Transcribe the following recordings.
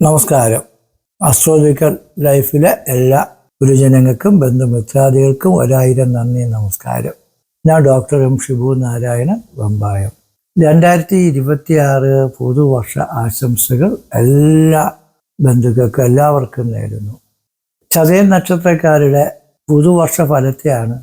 നമസ്കാരം. അസ്ട്രോളജിക്കൽ ലൈഫിലെ എല്ലാ ഗുരുജനങ്ങൾക്കും ബന്ധുമിത്രാദികൾക്കും ഒരായിരം നന്ദി നമസ്കാരം. ഞാൻ ഡോക്ടർ എം ഷിബു നാരായണൻ വമ്പായം. രണ്ടായിരത്തി ഇരുപത്തിയാറ് പുതുവർഷ ആശംസകൾ എല്ലാ ബന്ധുക്കൾക്കും എല്ലാവർക്കും നേരുന്നു. ചതയം നക്ഷത്രക്കാരുടെ പുതുവർഷ ഫലത്തെയാണ്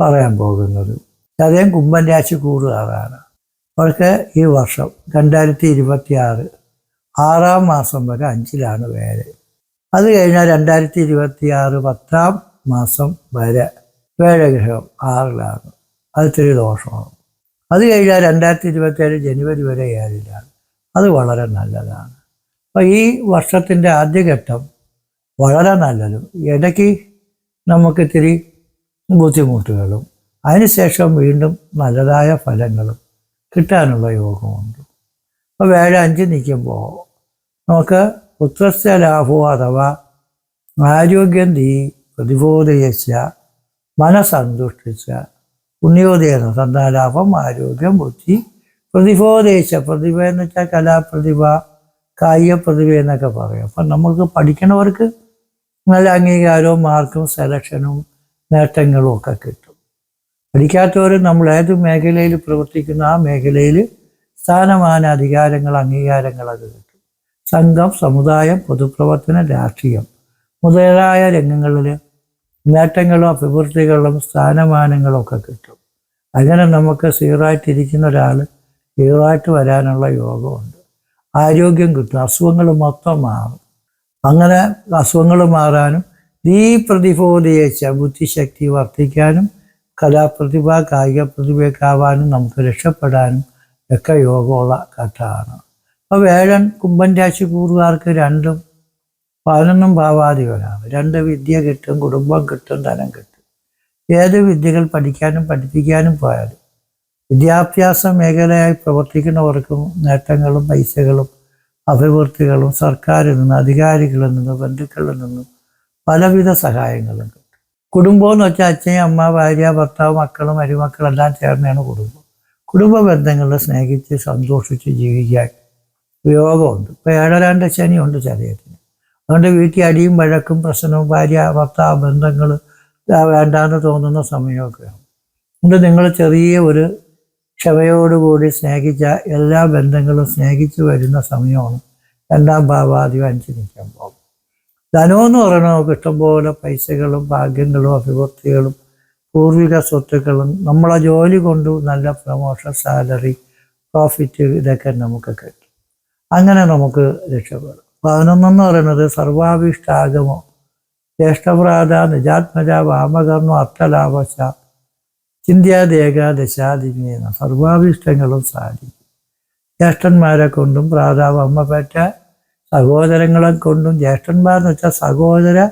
പറയാൻ പോകുന്നത്. ചതയം കുംഭൻ രാശി കൂടുകാറാണ് അവർക്ക് ഈ വർഷം രണ്ടായിരത്തി ഇരുപത്തി ആറ് മാസം വരെ അഞ്ചിലാണ് വേല അത് കഴിഞ്ഞാൽ രണ്ടായിരത്തി ഇരുപത്തി ആറ് പത്താം മാസം വരെ വേഴഗ്രഹം ആറിലാണ്. അത് ഇത്തിരി ദോഷമാണ്. അത് കഴിഞ്ഞാൽ രണ്ടായിരത്തി ഇരുപത്തേഴ് ജനുവരി വരെ ഏഴിലാണ്. അത് വളരെ നല്ലതാണ്. അപ്പോൾ ഈ വർഷത്തിന്റെ ആദ്യഘട്ടം വളരെ നല്ലതും. ഇടയ്ക്ക് നമുക്ക് ഇത്തിരി ബുദ്ധിമുട്ടുകളും അതിനുശേഷം വീണ്ടും നല്ലതായ ഫലങ്ങളും കിട്ടാനുള്ള യോഗമുണ്ട്. അപ്പോൾ വേഴ അഞ്ച് നിൽക്കുമ്പോൾ നമുക്ക് പുത്രസ്യ ലാഭോ അഥവാ ആരോഗ്യം തീ പ്രതിബോധയച്ച മനസന്തുഷ്ടിച്ച പുണ്യോദയം സന്താലാഭം ആരോഗ്യം ബുദ്ധി പ്രതിബോധയിച്ച പ്രതിഭ എന്ന് വെച്ചാൽ കലാപ്രതിഭ കായിക പ്രതിഭ എന്നൊക്കെ പറയും. അപ്പം നമ്മൾക്ക് പഠിക്കണവർക്ക് നല്ല അംഗീകാരവും മാർക്കും സെലക്ഷനും നേട്ടങ്ങളും ഒക്കെ കിട്ടും. പഠിക്കാത്തവർ നമ്മൾ ഏത് മേഖലയിൽ പ്രവർത്തിക്കുന്ന ആ മേഖലയിൽ സ്ഥാനമാന അധികാരങ്ങൾ അംഗീകാരങ്ങളൊക്കെ കിട്ടും. സംഘം സമുദായം പൊതുപ്രവർത്തന രാഷ്ട്രീയം മുതലായ രംഗങ്ങളിൽ നേട്ടങ്ങളും അഭിവൃദ്ധികളും സ്ഥാനമാനങ്ങളും ഒക്കെ കിട്ടും. അങ്ങനെ നമുക്ക് സീറായിട്ടിരിക്കുന്ന ഒരാൾ സീറായിട്ട് വരാനുള്ള യോഗമുണ്ട്. ആരോഗ്യം കിട്ടും അസുഖങ്ങൾ മൊത്തം മാറും. അങ്ങനെ അസുഖങ്ങൾ മാറാനും ഈ പ്രതിബോധിച്ച ബുദ്ധിശക്തി വർദ്ധിക്കാനും കലാപ്രതിഭ കായിക പ്രതിഭയൊക്കെ ആവാനും നമുക്ക് രക്ഷപ്പെടാനും ഒക്കെ യോഗമുള്ള ഘട്ടമാണ്. അപ്പോൾ വേഴൻ കുംഭൻ രാശി കൂറുകാർക്ക് രണ്ടും പതിനൊന്നും ഭാവാധികളാണ് രണ്ട് വിദ്യ കിട്ടും കുടുംബം കിട്ടും ധനം കിട്ടും. ഏത് വിദ്യകൾ പഠിക്കാനും പഠിപ്പിക്കാനും പോയാലും വിദ്യാഭ്യാസ മേഖലയായി പ്രവർത്തിക്കുന്നവർക്കും നേട്ടങ്ങളും പൈസകളും അഭിവൃദ്ധികളും സർക്കാരിൽ നിന്ന് അധികാരികളിൽ നിന്ന് ബന്ധുക്കളിൽ നിന്നും പലവിധ സഹായങ്ങളും കിട്ടും. കുടുംബം എന്ന് വെച്ചാൽ അച്ഛൻ അമ്മ ഭാര്യ ഭർത്താവ് മക്കളും മരുമക്കളെല്ലാം ചേർന്നാണ് കുടുംബം. കുടുംബ ബന്ധങ്ങളിൽ സ്നേഹിച്ച് സന്തോഷിച്ച് ജീവിക്കാൻ യോഗമുണ്ട് ഇപ്പോൾ ഏഴരാണ്ട് ശനിയുണ്ട് ശരീരത്തിന്. അതുകൊണ്ട് വീട്ടിൽ അടിയും വഴക്കും പ്രശ്നവും ഭാര്യ ഭർത്താവ് ബന്ധങ്ങൾ വേണ്ടാന്ന് തോന്നുന്ന സമയമൊക്കെയാണ് അതുകൊണ്ട് നിങ്ങൾ ചെറിയ ഒരു ക്ഷമയോടുകൂടി സ്നേഹിച്ച എല്ലാ ബന്ധങ്ങളും സ്നേഹിച്ചു വരുന്ന സമയമാണ് രണ്ടാം ഭാവാധികം അനുസരിക്കാൻ പോകും ധനമെന്ന് പറയുന്നത് നമുക്ക് ഇഷ്ടംപോലെ പൈസകളും ഭാഗ്യങ്ങളും അഭിവൃദ്ധികളും പൂർവിക സ്വത്തുക്കളും നമ്മളെ ജോലി കൊണ്ട് നല്ല പ്രമോഷൻ സാലറി പ്രോഫിറ്റ് ഇതൊക്കെ നമുക്ക് കിട്ടും. അങ്ങനെ നമുക്ക് രക്ഷപ്പെടും. പതിനൊന്നെന്ന് പറയുന്നത് സർവാഭിഷ്ടാഗമോ. ജ്യേഷ്ഠപ്രാത നിജാത്മജ വാമകർമ്മ അർത്ഥലാഭശ ചിന്ത്യാദേകാദശാദിനിയെന്ന സർവാഭിഷ്ടങ്ങളും സാധിക്കും. ജ്യേഷ്ഠന്മാരെ കൊണ്ടും പ്രാതാവ് അമ്മ പറ്റ സഹോദരങ്ങളെ കൊണ്ടും ജ്യേഷ്ഠന്മാരെന്ന് വെച്ചാൽ സഹോദര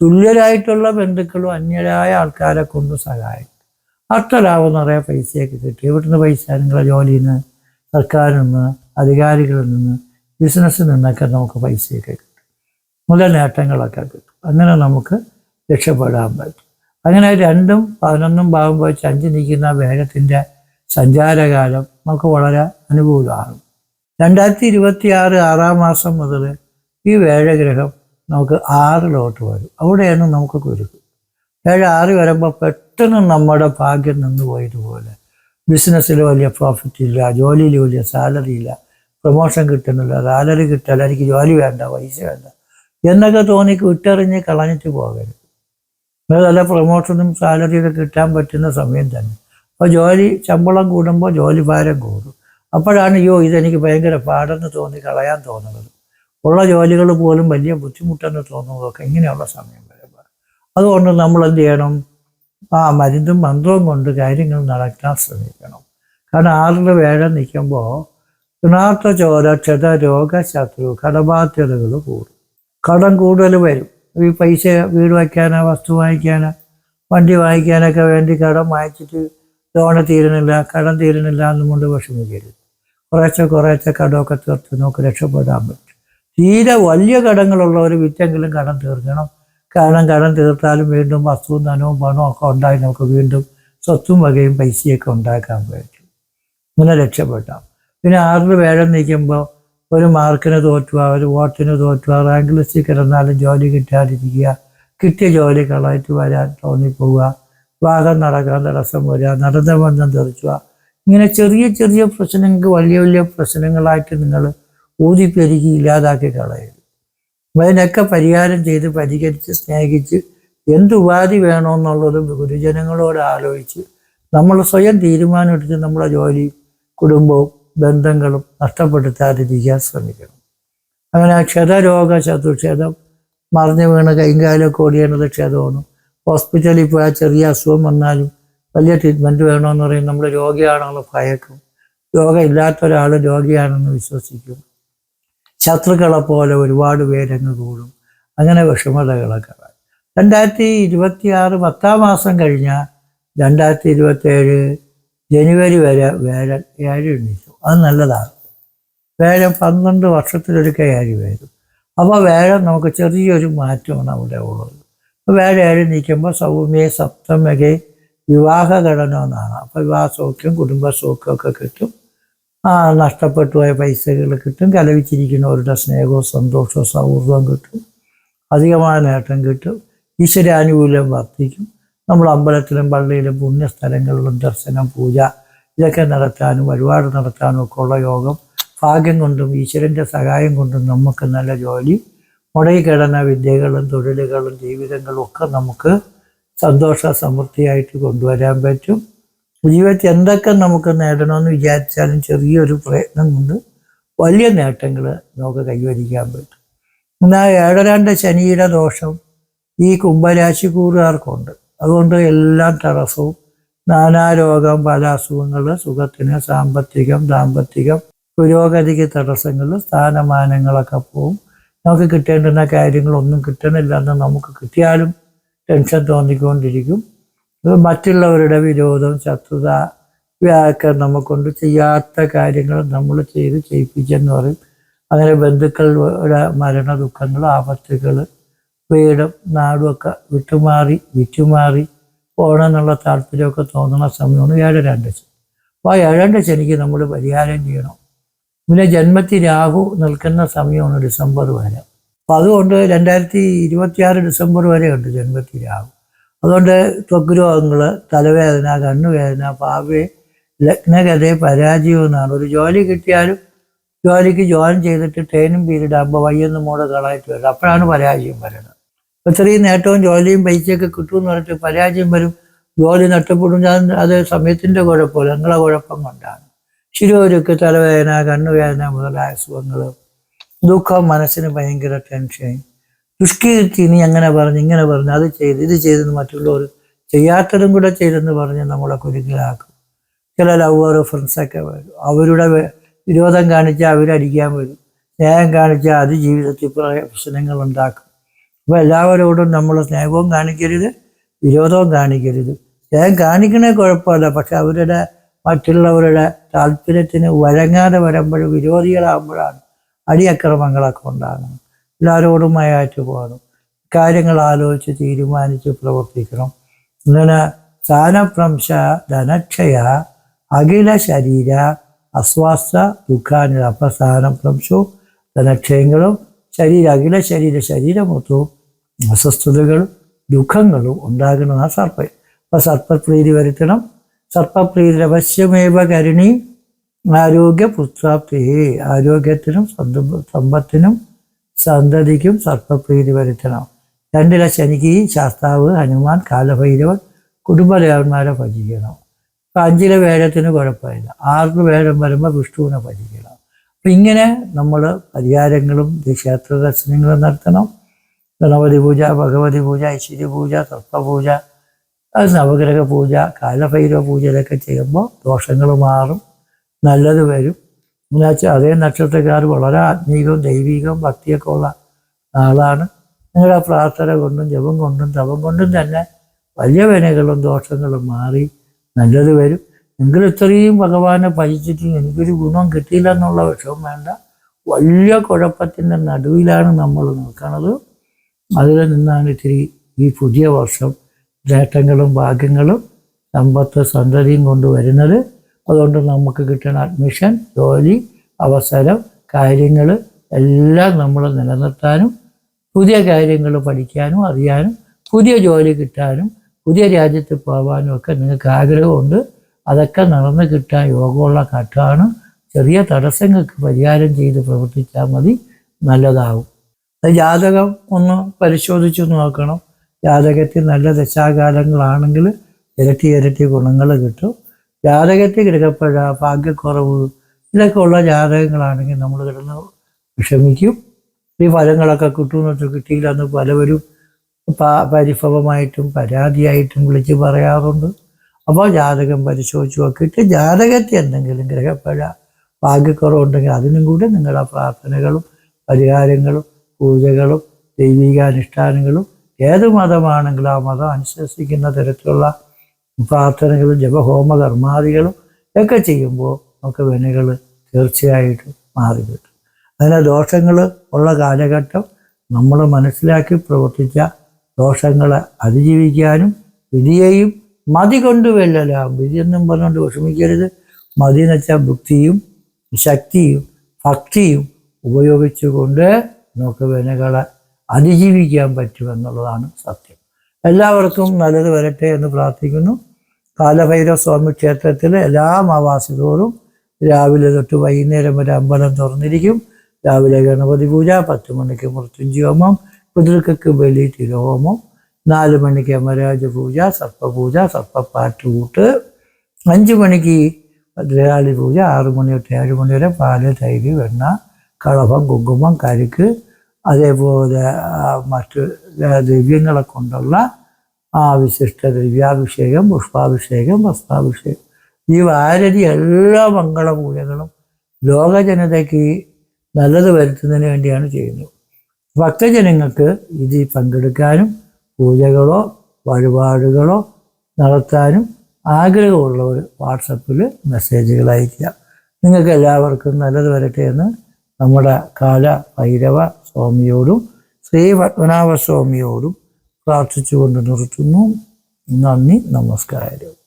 തുല്യരായിട്ടുള്ള ബന്ധുക്കളും അന്യരായ ആൾക്കാരെ കൊണ്ടും സഹായിക്കും. അർത്ഥലാഭം നിറയെ പൈസയൊക്കെ കിട്ടി. ഇവിടുന്ന് പൈസ? നിങ്ങളെ ജോലിയിൽ നിന്ന്? സർക്കാരിൽ നിന്ന് അധികാരികളിൽ നിന്ന് ബിസിനസ്സിൽ നിന്നൊക്കെ നമുക്ക് പൈസയൊക്കെ കിട്ടും. മുതൽ നേട്ടങ്ങളൊക്കെ കിട്ടും. അങ്ങനെ നമുക്ക് രക്ഷപ്പെടാൻ പറ്റും. അങ്ങനെ രണ്ടും പതിനൊന്നും ഭാഗം വെച്ച് അഞ്ച് നിൽക്കുന്ന വേഗത്തിന്റെ സഞ്ചാരകാലം നമുക്ക് വളരെ അനുകൂലമാണ്. രണ്ടായിരത്തി ഇരുപത്തി ആറ് ആറാം മാസം മുതൽ ഈ വേഴഗ്രഹം നമുക്ക് ആറിലോട്ട് വരും. അവിടെയാണ് നമുക്ക് കുരുക്ക് ഏഴ് ആറ് വരുമ്പോൾ പെട്ടെന്ന് നമ്മുടെ ഭാഗ്യം നിന്ന് പോയതുപോലെ ബിസിനസ്സിൽ വലിയ പ്രോഫിറ്റ് ഇല്ല ജോലിയിൽ വലിയ സാലറി ഇല്ല. പ്രൊമോഷൻ കിട്ടുന്നില്ല സാലറി കിട്ടില്ല എനിക്ക് ജോലി വേണ്ട പൈസ വേണ്ട. എന്നൊക്കെ തോന്നി വിട്ടെറിഞ്ഞ് കളഞ്ഞിട്ട് പോകരുത്. നല്ല പ്രൊമോഷനും സാലറിയൊക്കെ കിട്ടാൻ പറ്റുന്ന സമയം തന്നെ. അപ്പോൾ ജോലി ശമ്പളം കൂടുമ്പോൾ ജോലി ഭാരം കൂടും. അപ്പോഴാണ് അയ്യോ ഇതെനിക്ക് ഭയങ്കര പാടെന്ന് തോന്നി കളയാൻ തോന്നുന്നത്. ഉള്ള ജോലികൾ പോലും വലിയ ബുദ്ധിമുട്ടെന്ന് തോന്നുന്നതൊക്കെ ഇങ്ങനെയുള്ള സമയം വരുമ്പോൾ അതുകൊണ്ട് നമ്മൾ എന്ത് ചെയ്യണം? ആ മരുന്നും മന്ത്രവും കൊണ്ട് കാര്യങ്ങൾ നടക്കാൻ ശ്രമിക്കണം. കാരണം ആറിന്റെ വേഴ നിൽക്കുമ്പോൾ ഋണാർത്ഥ ചോര ക്ഷത രോഗ ശത്രു കടബാധ്യതകൾ കൂടും. കടം കൂടുതൽ വരും. ഈ പൈസ വീട് വയ്ക്കാനോ വസ്തു വാങ്ങിക്കാനോ വണ്ടി വാങ്ങിക്കാനൊക്കെ വേണ്ടി കടം വാങ്ങിച്ചിട്ട് ലോണ് തീരുന്നില്ല കടം തീരുന്നില്ല എന്നും കൊണ്ട് വിഷമിക്കരുത്. കുറേശ്ശെ കുറേശ്ശെ കടമൊക്കെ തീർത്ത് നമുക്ക് രക്ഷപ്പെടാൻ പറ്റും. തീരെ വലിയ കടങ്ങളുള്ളവർ വിറ്റെങ്കിലും കടം തീർക്കണം. കാരണം കടം തീർത്താലും വീണ്ടും വസ്തുവും ധനവും പണവും ഒക്കെ ഉണ്ടായി നമുക്ക് വീണ്ടും സ്വത്തും വകയും പൈസയൊക്കെ ഉണ്ടാക്കാൻ പറ്റും. ഇങ്ങനെ രക്ഷപ്പെട്ടാം. പിന്നെ ആറിൽ വേഴം നിൽക്കുമ്പോൾ ഒരു മാർക്കിന് തോറ്റുക ഒരു വോട്ടിന് തോറ്റുക റാങ്ക് ലിസ്റ്റിൽ കിടന്നാലും ജോലി കിട്ടാതിരിക്കുക കിട്ടിയ ജോലി കളയിട്ട് വരാൻ തോന്നിപ്പോവുക വാഹനം നടക്കാൻ തടസ്സം വരിക നടന്ന ബന്ധം തെറിച്ചുക ഇങ്ങനെ ചെറിയ ചെറിയ പ്രശ്നങ്ങൾക്ക് വലിയ വലിയ പ്രശ്നങ്ങളായിട്ട് നിങ്ങൾ ഊതിപ്പെരുകി ഇല്ലാതാക്കി അതിനൊക്കെ പരിഹാരം ചെയ്ത് പരിഹരിച്ച് സ്നേഹിച്ച് എന്ത് ഉപാധി വേണമെന്നുള്ളത് ഗുരുജനങ്ങളോട് ആലോചിച്ച് നമ്മൾ സ്വയം തീരുമാനമെടുത്ത് നമ്മുടെ ജോലി കുടുംബവും ബന്ധങ്ങളും നഷ്ടപ്പെടുത്താതിരിക്കാൻ ശ്രമിക്കണം. അങ്ങനെ ക്ഷതരോഗ ശത്രുക്ഷതം മറിഞ്ഞു വീണ് കൈകാലൊക്കെ ഓടിയേണ്ടത് ക്ഷതമാണ്. ഹോസ്പിറ്റലിൽ പോയാൽ ചെറിയ അസുഖം വന്നാലും വലിയ ട്രീറ്റ്മെന്റ് വേണമെന്ന് പറയും. നമ്മൾ രോഗിയാണെന്ന് ഭയക്കും. രോഗമില്ലാത്ത ഒരാൾ രോഗിയാണെന്ന് വിശ്വസിക്കും. ശത്രുക്കളെ പോലെ ഒരുപാട് പേരങ്ങ് കൂടും. അങ്ങനെ വിഷമതകളൊക്കെ വരും. രണ്ടായിരത്തി ഇരുപത്തി ആറ് പത്താം മാസം കഴിഞ്ഞാൽ രണ്ടായിരത്തി ഇരുപത്തി ഏഴ് ജനുവരി വരെ വേഴൻ ഏഴ് എണ്ണീച്ചു അത് നല്ലതാണ്. വേരം പന്ത്രണ്ട് വർഷത്തിലൊരിക്കൽ ഏഴ് വരും. അപ്പോൾ വേഴം നമുക്ക് ചെറിയൊരു മാറ്റമാണ് അവിടെ ഉള്ളത്. അപ്പോൾ വേഴ ഏഴ് നീക്കുമ്പോൾ സൗമ്യ സപ്തമകെ വിവാഹ ഘടന എന്നാണ് അപ്പോൾ വിവാഹ സൗഖ്യം കുടുംബ സൗഖ്യമൊക്കെ കിട്ടും. ആ നഷ്ടപ്പെട്ടു പോയ പൈസകൾ കിട്ടും. കലവിച്ചിരിക്കുന്നവരുടെ സ്നേഹവും സന്തോഷവും സൗഹൃദവും കിട്ടും. അധികമായ നേട്ടം കിട്ടും. ഈശ്വരാനുകൂല്യം വർദ്ധിക്കും. നമ്മൾ അമ്പലത്തിലും പള്ളിയിലും പുണ്യസ്ഥലങ്ങളിലും ദർശനം പൂജ ഇതൊക്കെ നടത്താനും വഴിപാട് നടത്താനും ഒക്കെ ഉള്ള യോഗം. ഭാഗ്യം കൊണ്ടും ഈശ്വരന്റെ സഹായം കൊണ്ടും നമുക്ക് നല്ല ജോലി. മുടങ്ങിക്കിടന്ന വിദ്യകളും തൊഴിലുകളും ജീവിതങ്ങളും ഒക്കെ നമുക്ക് സന്തോഷ സമൃദ്ധിയായിട്ട് കൊണ്ടുവരാൻ പറ്റും. ജീവിതത്തിൽ എന്തൊക്കെ നമുക്ക് നേടണമെന്ന് വിചാരിച്ചാലും ചെറിയൊരു പ്രയത്നം കൊണ്ട് വലിയ നേട്ടങ്ങൾ നമുക്ക് കൈവരിക്കാൻ പറ്റും. എന്നാൽ ഏഴരാണ്ട് ശനിയുടെ ദോഷം ഈ കുംഭരാശി കൂറുകാർക്കുണ്ട് അതുകൊണ്ട് എല്ലാ തടസ്സവും നാനാരോഗം പല അസുഖങ്ങൾ സുഖത്തിന് സാമ്പത്തികം ദാമ്പത്തികം പുരോഗതിക്ക് തടസ്സങ്ങൾ സ്ഥാനമാനങ്ങളൊക്കെ പോവും. നമുക്ക് കിട്ടേണ്ടുന്ന കാര്യങ്ങളൊന്നും കിട്ടണില്ലെന്ന് നമുക്ക് കിട്ടിയാലും ടെൻഷൻ തോന്നിക്കൊണ്ടിരിക്കും. ഇത് മറ്റുള്ളവരുടെ വിരോധം ശത്രുത ഇവയൊക്കെ നമ്മക്കൊണ്ട് ചെയ്യാത്ത കാര്യങ്ങൾ നമ്മൾ ചെയ്ത് ചെയ്യിപ്പിച്ചെന്ന് പറയും. അങ്ങനെ ബന്ധുക്കളുടെ മരണ ദുഃഖങ്ങൾ ആപത്തുകൾ വീടും നാടും ഒക്കെ വിട്ടുമാറി വിറ്റുമാറി പോകണമെന്നുള്ള താല്പര്യമൊക്കെ തോന്നുന്ന സമയമാണ് ഏഴരണ്ട് ശനി. അപ്പോൾ ആ ഏഴരണ്ട് ശനിക്ക് നമ്മൾ പരിഹാരം ചെയ്യണം. പിന്നെ ജന്മത്തിൽ രാഹു നിൽക്കുന്ന സമയമാണ് ഡിസംബർ വരെ. അപ്പോൾ അതുകൊണ്ട് രണ്ടായിരത്തി ഇരുപത്തിയാറ് ഡിസംബർ വരെ ഉണ്ട് ജന്മത്തിൽ രാഹു. അതുകൊണ്ട് ത്വക്ക് രോഗങ്ങൾ തലവേദന കണ്ണുവേദന പാവി ലഗ്നകഥ പരാജയം എന്നാണ് ഒരു ജോലി കിട്ടിയാലും ജോലിക്ക് ജോയിൻ ചെയ്തിട്ട് ട്രെയിനും പീരീഡ് ആകുമ്പോൾ വയ്യൊന്ന് മൂടെ കളായിട്ട് വരും അപ്പോഴാണ് പരാജയം വരുന്നത് അപ്പോൾ ഇത്രയും നേട്ടവും ജോലിയും പൈസയൊക്കെ കിട്ടുമെന്ന് പറഞ്ഞിട്ട് പരാജയം വരും. ജോലി നഷ്ടപ്പെടും. അത് സമയത്തിന്റെ കുഴപ്പമില്ല. നിങ്ങളെ കുഴപ്പം കൊണ്ടാണ്. ശിരോരുക്ക് തലവേദന കണ്ണുവേദന മുതലായ അസുഖങ്ങൾ ദുഃഖം മനസ്സിന് ഭയങ്കര ടെൻഷൻ ദുഷ്കീർത്തി നീ അങ്ങനെ പറഞ്ഞു ഇങ്ങനെ പറഞ്ഞു അത് ചെയ്ത് ഇത് ചെയ്തെന്ന് മറ്റുള്ളവർ ചെയ്യാത്തതും കൂടെ ചെയ്തെന്ന് പറഞ്ഞ് നമ്മളെ കുരുക്കിലാക്കും ചില ലവർ ഫ്രണ്ട്സൊക്കെ വരും. അവരുടെ വിരോധം കാണിച്ചാൽ അവരടിക്കാൻ വരും. സ്നേഹം കാണിച്ചാൽ അത് ജീവിതത്തിൽ പ്ര- പ്രശ്നങ്ങൾ ഉണ്ടാക്കും. അപ്പോൾ എല്ലാവരോടും നമ്മൾ സ്നേഹവും കാണിക്കരുത് വിരോധവും കാണിക്കരുത്. സ്നേഹം കാണിക്കണേ കുഴപ്പമില്ല പക്ഷെ അവരുടെ മറ്റുള്ളവരുടെ താല്പര്യത്തിന് വഴങ്ങാതെ വരുമ്പോൾ വിരോധികളാകുമ്പോഴാണ് അടിയക്രമങ്ങളൊക്കെ ഉണ്ടാകുന്നത്. എല്ലാവരോടുമായിട്ട് പോകണം കാര്യങ്ങൾ ആലോചിച്ച് തീരുമാനിച്ച് പ്രവർത്തിക്കണം. ഇങ്ങനെ സ്ഥാനഭ്രംശ ധനക്ഷയ അഖില ശരീര അസ്വാസ്ഥ ദുഃഖാനി അപ്പം സ്ഥാനഭ്രംശവും ധനക്ഷയങ്ങളും ശരീര അഖില ശരീര ശരീരമൊത്തവും അസ്വസ്ഥതകളും ദുഃഖങ്ങളും ഉണ്ടാകുന്നതാണ് സർപ്പ അപ്പം സർപ്പപ്രീതി വരുത്തണം. സർപ്പപ്രീതി അവശ്യമേവ കരുണി ആരോഗ്യ പുത്രാപ്തി ആരോഗ്യത്തിനും സമ്പത്തിനും സന്തതിക്കും സർപ്പപ്രീതി വരുത്തണം. രണ്ടില ശനിക്ക് ശാസ്താവ് ഹനുമാൻ കാലഭൈരവൻ കുടുംബദേവന്മാരെ ഭജിക്കണം. ഇപ്പം അഞ്ചിലെ വേഴത്തിന് കുഴപ്പമില്ല. ആറിന് വേഴം വരുമ്പോൾ വിഷ്ണുവിനെ ഭജിക്കണം. അപ്പം ഇങ്ങനെ നമ്മൾ പരിഹാരങ്ങളും ക്ഷേത്ര ദർശനങ്ങളും നടത്തണം. ഗണപതി പൂജ ഭഗവതി പൂജ ഐശ്വര്യ പൂജ സർപ്പപൂജ നവഗ്രഹ പൂജ കാലഭൈരവ പൂജ ചെയ്യുമ്പോൾ ദോഷങ്ങൾ മാറും നല്ലത് വരും. എന്നുവെച്ചാൽ അതേ നക്ഷത്രക്കാർ വളരെ ആത്മീകവും ദൈവികവും ഭക്തിയൊക്കെ ഉള്ള ആളാണ്. നിങ്ങളുടെ പ്രാർത്ഥന കൊണ്ടും ജപം കൊണ്ടും തപം കൊണ്ടും തന്നെ വലിയ വേനകളും ദോഷങ്ങളും മാറി നല്ലത് വരും. എങ്കിലും ഇത്രയും ഭഗവാനെ ഭജിച്ചിട്ട് എനിക്കൊരു ഗുണം കിട്ടിയില്ല എന്നുള്ള വിഷമം വേണ്ട. വലിയ കുഴപ്പത്തിന്റെ നടുവിലാണ് നമ്മൾ നിൽക്കുന്നത്. അതിൽ നിന്നാണ് ഇത്തിരി ഈ പുതിയ വർഷം നേട്ടങ്ങളും ഭാഗ്യങ്ങളും സമ്പത്ത് സന്തതിയും കൊണ്ടുവരുന്നത് അതുകൊണ്ട് നമുക്ക് കിട്ടുന്ന അഡ്മിഷൻ ജോലി അവസരം കാര്യങ്ങൾ എല്ലാം നമ്മൾ നിലനിർത്താനും പുതിയ കാര്യങ്ങൾ പഠിക്കാനും അറിയാനും പുതിയ ജോലി കിട്ടാനും പുതിയ രാജ്യത്ത് പോകാനും ഒക്കെ നിങ്ങൾക്ക് ആഗ്രഹമുണ്ട്. അതൊക്കെ നടന്ന് കിട്ടാൻ യോഗമുള്ള ഘട്ടമാണ് ചെറിയ തടസ്സങ്ങൾക്ക് പരിഹാരം ചെയ്ത് പ്രവർത്തിച്ചാൽ മതി. നല്ലതാവും. ജാതകം ഒന്ന് പരിശോധിച്ച് നോക്കണം. ജാതകത്തിൽ നല്ല ദശാകാലങ്ങളാണെങ്കിൽ ഇരട്ടി ഇരട്ടി ഗുണങ്ങൾ കിട്ടും. ജാതകത്തിൽ ഗ്രഹപ്പഴ ഭാഗ്യക്കുറവ് ഇതൊക്കെ ഉള്ള ജാതകങ്ങളാണെങ്കിൽ നമ്മൾ കിടന്ന് വിഷമിക്കും. ഈ ഫലങ്ങളൊക്കെ കിട്ടുമെന്ന് കിട്ടിയില്ല എന്ന് പലവരും പരിഭവമായിട്ടും പരാതിയായിട്ടും വിളിച്ച് പറയാറുണ്ട്. അപ്പോൾ ജാതകം പരിശോധിച്ച് നോക്കിയിട്ട് ജാതകത്തിൽ എന്തെങ്കിലും ഗ്രഹപ്പഴ ഭാഗ്യക്കുറവുണ്ടെങ്കിൽ അതിനും കൂടി നിങ്ങളുടെ പ്രാർത്ഥനകളും പരിഹാരങ്ങളും പൂജകളും ദൈവികാനുഷ്ഠാനങ്ങളും ഏത് മതമാണെങ്കിലും ആ മതം അനുശാസിക്കുന്ന തരത്തിലുള്ള പ്രാർത്ഥനകളും ജപഹോമ കർമാദികളും ഒക്കെ ചെയ്യുമ്പോൾ നമുക്ക് വിനകൾ തീർച്ചയായിട്ടും മാറി കിട്ടും. അതിന് ദോഷങ്ങൾ ഉള്ള കാലഘട്ടം നമ്മൾ മനസ്സിലാക്കി പ്രവർത്തിച്ച ദോഷങ്ങളെ അതിജീവിക്കാനും വിധിയെയും മതി കൊണ്ട് വെല്ലലാം. വിധിയെന്നും പറഞ്ഞുകൊണ്ട് വിഷമിക്കരുത്. മതി എന്ന് വെച്ചാൽ ബുദ്ധിയും ശക്തിയും ഭക്തിയും ഉപയോഗിച്ചുകൊണ്ട് നമുക്ക് വിനകളെ അതിജീവിക്കാൻ പറ്റുമെന്നുള്ളതാണ് സത്യം. എല്ലാവർക്കും നല്ലത് വരട്ടെ എന്ന് പ്രാർത്ഥിക്കുന്നു. കാലഭൈരവ സ്വാമി ക്ഷേത്രത്തിലെ എല്ലാ അമാവാസിതോറും രാവിലെ തൊട്ട് വൈകുന്നേരം വരെ അമ്പലം തുറന്നിരിക്കും. രാവിലെ ഗണപതി പൂജ പത്ത് മണിക്ക് മൃത്യുഞ്ജി ഹോമം ബലി തിരുഹോമം നാല് മണിക്ക് അമരാജ പൂജ സർപ്പപൂജ സർപ്പപ്പാട്ടുകൂട്ട് അഞ്ച് മണിക്ക് ഭദ്രകാളി പൂജ ആറു മണി തൊട്ട് ഏഴ് മണി വരെ പാൽ തൈര് വെണ്ണ കളഭം കുങ്കുമം കരിക്ക് അതേപോലെ മറ്റ് ദ്രവ്യങ്ങളെ കൊണ്ടുള്ള ആ വിശിഷ്ട ദ്രവ്യാഭിഷേകം പുഷ്പാഭിഷേകം വസ്ത്രാഭിഷേകം. ഈ വാരതി എല്ലാ മംഗളപൂജകളും ലോക ജനതയ്ക്ക് നല്ലത് വരുത്തുന്നതിന് വേണ്ടിയാണ് ചെയ്യുന്നത്. ഭക്തജനങ്ങൾക്ക് ഇതിൽ പങ്കെടുക്കാനും പൂജകളോ വഴിപാടുകളോ നടത്താനും ആഗ്രഹമുള്ളവർ വാട്സപ്പിൽ മെസ്സേജുകൾ അയയ്ക്കുക. നിങ്ങൾക്ക് എല്ലാവർക്കും നല്ലത് വരട്ടെ എന്ന് നമ്മുടെ കാല ഭൈരവ സ്വാമിയോടും ശ്രീ പത്മനാഭ സ്വാമിയോടും പ്രാർത്ഥിച്ചുകൊണ്ട് നിർത്തുന്നു. നന്ദി നമസ്കാരം.